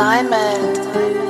Diamond.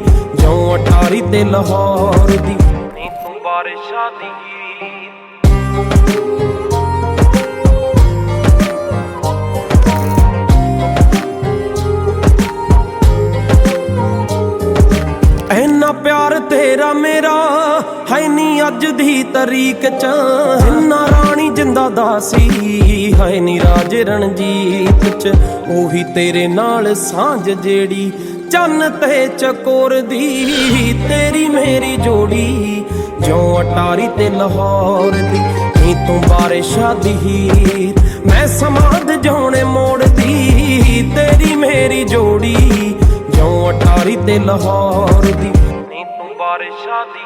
Attari ਤੇ ਲਾਹੌਰ ਦੀ? ਨੀ ਤੂੰ ਬਾਰਿਸ਼ਾਂ ਦੀ ਐਨਾ ਪਿਆਰ ਤੇਰਾ ਮੇਰਾ ਹੈ ਨੀ ਅੱਜ ਦੀ ਤਰੀਕ ਚ। ਇੰਨਾ ਰਾਣੀ ਜਿੰਦਾ ਦਾਸੀ ਹੈ ਨੀ ਰਾਜ ਰਣਜੀਤ ਚ। ਉਹੀ ਤੇਰੇ ਨਾਲ ਸਾਂਝ ਜਿਹੜੀ ਚੰਨ ਤੇ ਚਕੋਰ ਦੀ, ਤੇਰੀ ਮੇਰੀ ਜੋੜੀ, ਜਿਉਂ ਅਟਾਰੀ ਤੇ ਲਾਹੌਰ ਦੀ, ਨੀ ਤੂੰ ਬਾਰਿਸ਼ਾਂ ਦੀ ਹੀਰ। ਮੈਂ ਸਮਾਦ ਜਾਉਣੇ ਮੋੜਦੀ, ਤੇਰੀ ਮੇਰੀ ਜੋੜੀ, ਜਿਉਂ ਅਟਾਰੀ ਤੇ ਲਾਹੌਰ ਦੀ, ਨੀ ਤੂੰ ਬਾਰਿਸ਼ਾਂ ਦੀ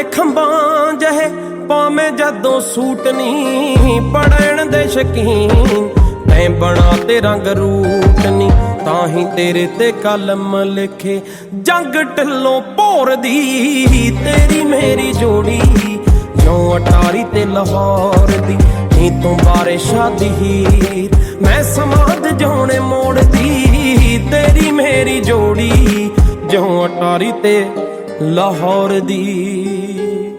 ਦੇ ਖੰਭਾਂ ਜਹੇ ਪਾਵੇਂ ਜਦੋਂ ਸੂਟ ਨਹੀਂ ਪੜਨ ਦੇ ਸ਼ਕੀਨ। ਤੈਂ ਬਣਾ ਤੇ ਰੰਗ ਰੂਟ ਨਹੀਂ, ਤਾਂ ਹੀ ਤੇਰੇ ਤੇ ਕਲਮ ਲਿਖੇ ਜੰਗ ਢਿੱਲੋਂ ਭੋਰਦੀ ਤੇਰੀ ਮੇਰੀ ਜੋੜੀ ਜਿਉਂ ਅਟਾਰੀ ਤੇ ਲਾਹੌਰ ਦੀ, ਨੀ ਤੂੰ ਬਾਰੇ ਸ਼ਾਦੀ ਹੀਰ। ਮੈਂ ਸਮਾਦ ਜਾਉਣੇ ਮੋੜਦੀ ਤੇਰੀ ਮੇਰੀ ਜੋੜੀ ਜਿਉਂ ਅਟਾਰੀ ਤੇ ਲਾਹੌਰ ਦੀ